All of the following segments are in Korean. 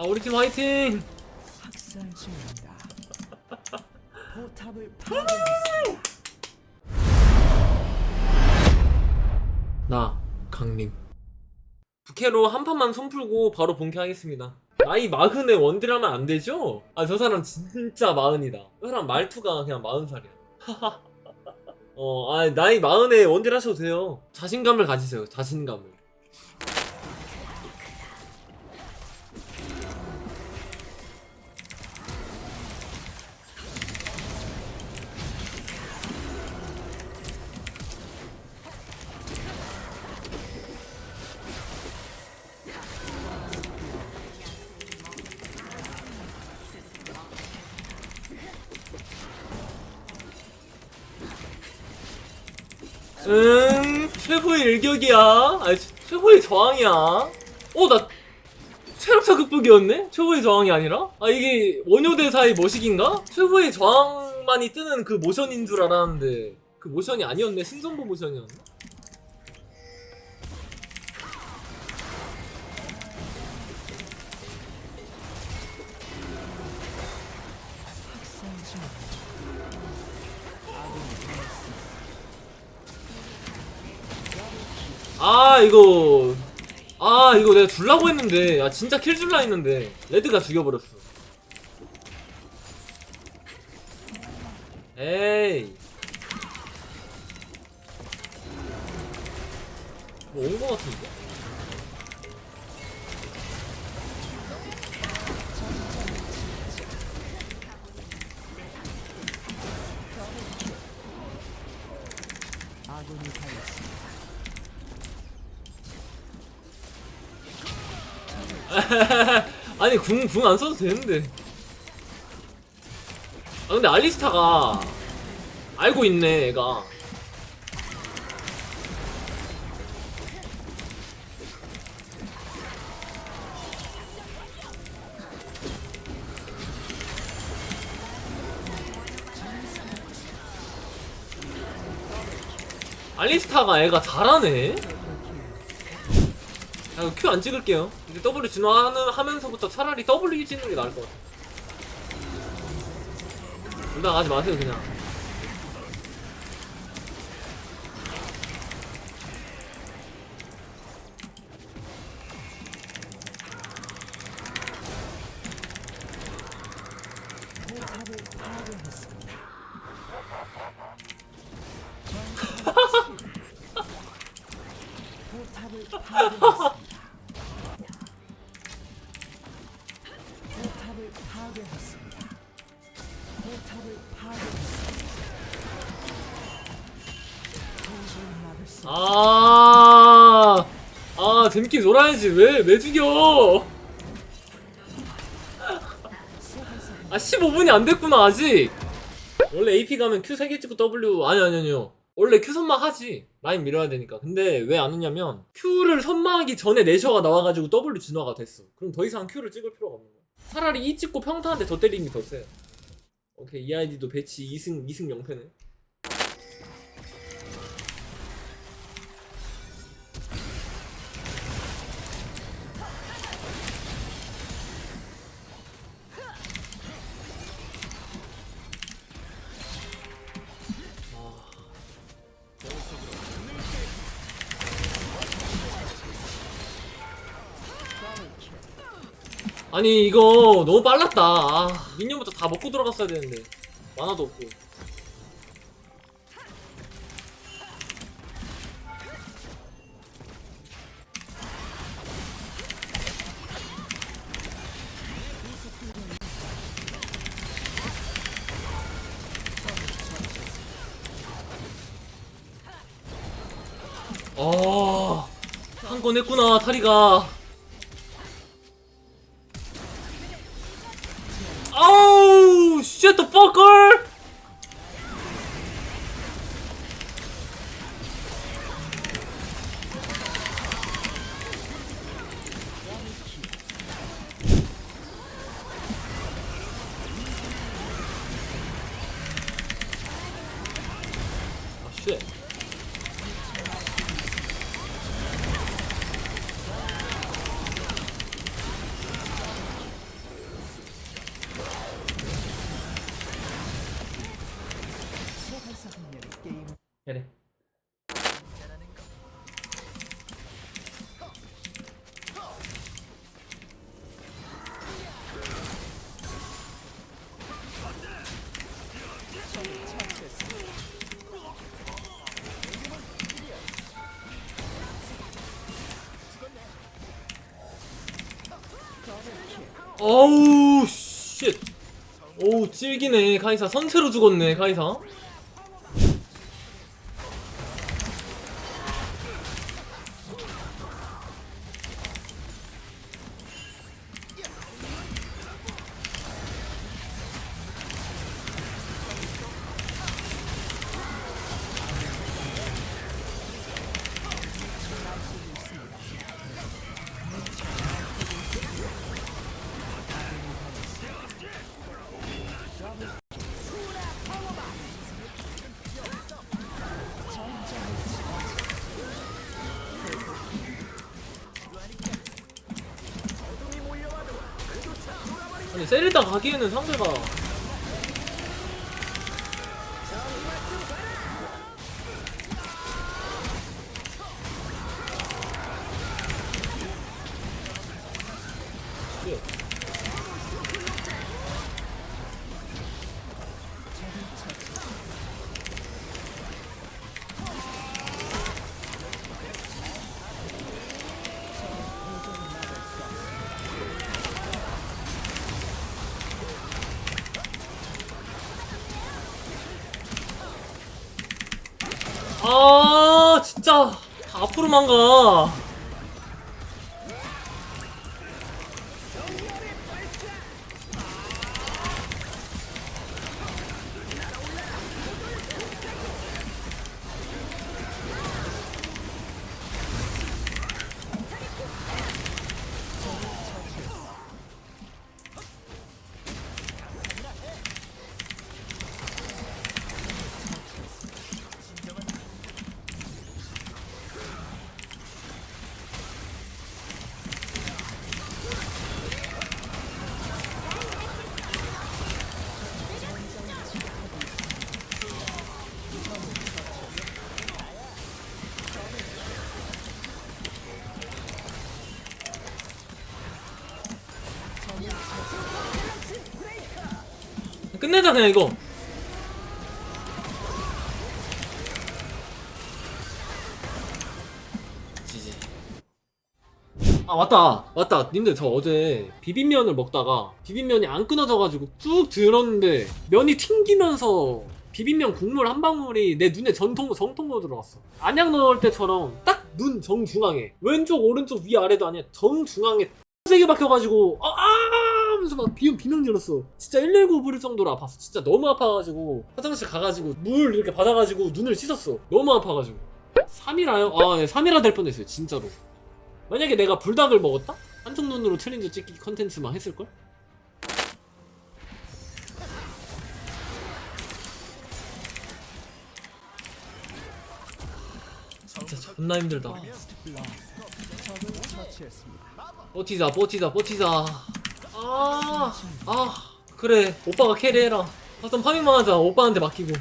아 우리 팀 화이팅! 학살 중입니다. 포탑을 파괴했습니다. 나 강림 부캐로 한 판만 손 풀고 바로 본캐하겠습니다 나이 마흔에 원딜 하면 안 되죠? 아 저 사람 진짜 마흔이다 저 사람 말투가 그냥 마흔 살이야 어, 아 나이 마흔에 원딜 하셔도 돼요 자신감을 가지세요 자신감을 응 최고의 일격이야 아니 최- 최고의 저항이야 어나 체력차 극복이었네? 최고의 저항이 아니라? 아 이게 원효대사의 머시기인가? 최고의 저항만이 뜨는 그 모션인 줄 알았는데 그 모션이 아니었네 신선보 모션이었네 아 이거. 아 이거 내가 줄라고 했는데. 아 진짜 킬 줄라 했는데. 레드가 죽여버렸어. 에이. 뭐 온 거 같은데? 아군이 당했습니다. 아니 궁 궁 안 써도 되는데. 아 근데 알리스타가 알고 있네 애가. 알리스타가 애가 잘하네 아, Q 안 찍을게요. 이제 W 진화하는 하면서부터 차라리 W 찍는 게 나을 것 같아. 둘다 가지 마세요 그냥. 재밌게 놀아야지. 왜 왜 죽여? 아 15분이 안 됐구나 아직. 원래 AP 가면 Q 3개 찍고 W 아니 아니 아니요. 원래 Q 선막 하지. 라인 밀어야 되니까. 근데 왜안 했냐면 Q를 선막하기 전에 내셔가 나와가지고 W 진화가 됐어. 그럼 더 이상 Q를 찍을 필요가 없는 거야. 차라리 E 찍고 평타한테 더 때리는 게 더 세요 오케이 EID도 배치 2승 2승 0패네 아니 이거 너무 빨랐다. 아, 민년부터 다 먹고 들어갔어야 되는데. 만화도 없고. 아, 한 건 했구나, 타리가. 아, 어우 쉣 오우 찔기네 카이사. 선체로 죽었네 카이사 세리다 가기에는 상대가 쉣. 아 진짜 다 앞으로만 가. 끝내자 그냥 이거. 아 맞다. 맞다. 님들 저 어제 비빔면을 먹다가 비빔면이 안 끊어져가지고 쭉 들었는데 면이 튕기면서 비빔면 국물 한 방울이 내 눈에 전통 정통으로 들어갔어. 안약 넣을 때처럼 딱 눈 정중앙에 왼쪽 오른쪽 위 아래도 아니야. 정중앙에 세게 박혀가지고 아, 아 하면서 막 비, 비명 질렀어 진짜 119 부를 정도로 아팠어 진짜 너무 아파가지고 화장실 가가지고 물 이렇게 받아가지고 눈을 씻었어 너무 아파가지고 3이라요? 아 네, 3이라 될 뻔했어요 진짜로 만약에 내가 불닭을 먹었다? 한쪽 눈으로 챌린저 찍기 컨텐츠만 했을걸? 진짜 존나 힘들다. 버티자 버티자 버티자 아, 아 그래. 오빠가 캐리해라. 바텀 파밍만 하자. 오빠한테 맡기고.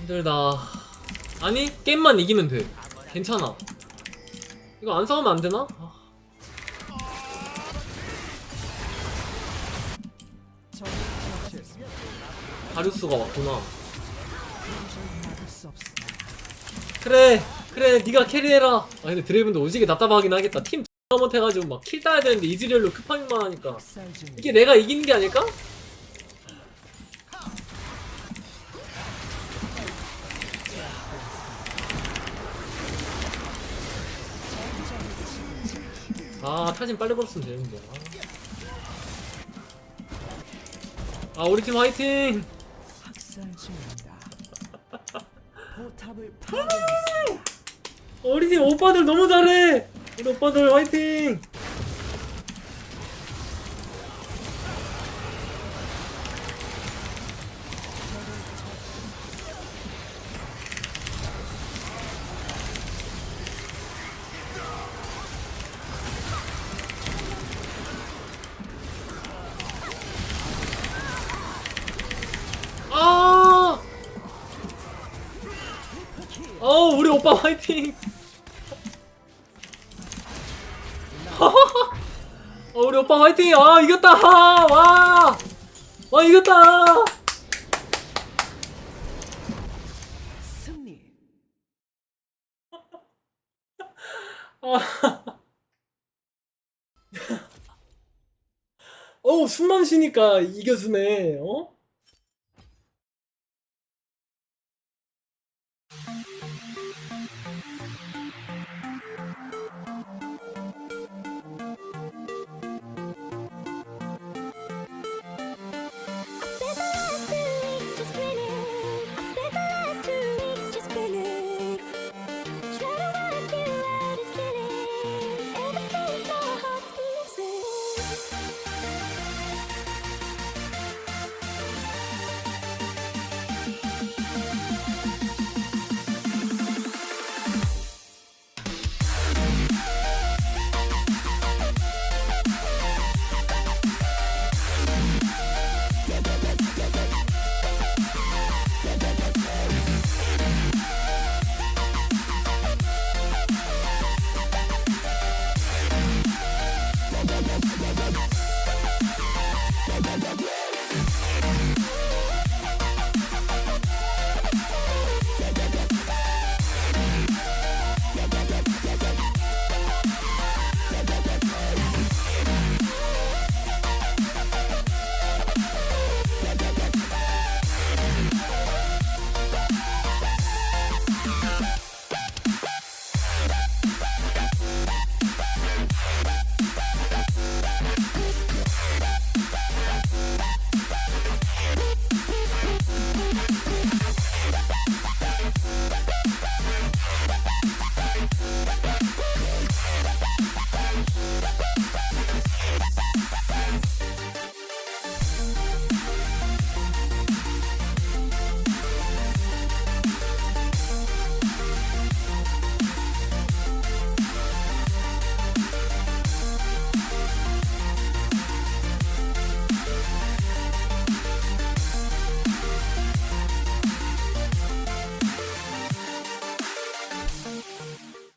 힘들다. 아니 게임만 이기면 돼. 괜찮아. 이거 안 싸우면 안 되나? 아. 다리우스가 왔구나. 그래 그래. 네가 캐리해라. 아 근데 드레이븐도 오지게 답답하긴 하겠다. 팀 X 못해가지고 막 킬 따야 되는데 이즈리얼로 급파밍만 하니까. 이게 내가 이기는 게 아닐까? 아 타진 빨리 걸었으면 되는데 아, 아 우리 팀 화이팅 파괴했습니다. 우리 팀 오빠들 너무 잘해 우리 오빠들 화이팅 아! 어, 오빠 화이팅! 오빠 화이팅! 아, 이겼다! 와! 와, 이겼다! 승리. 아. 숨만 쉬니까 이겨주네 어?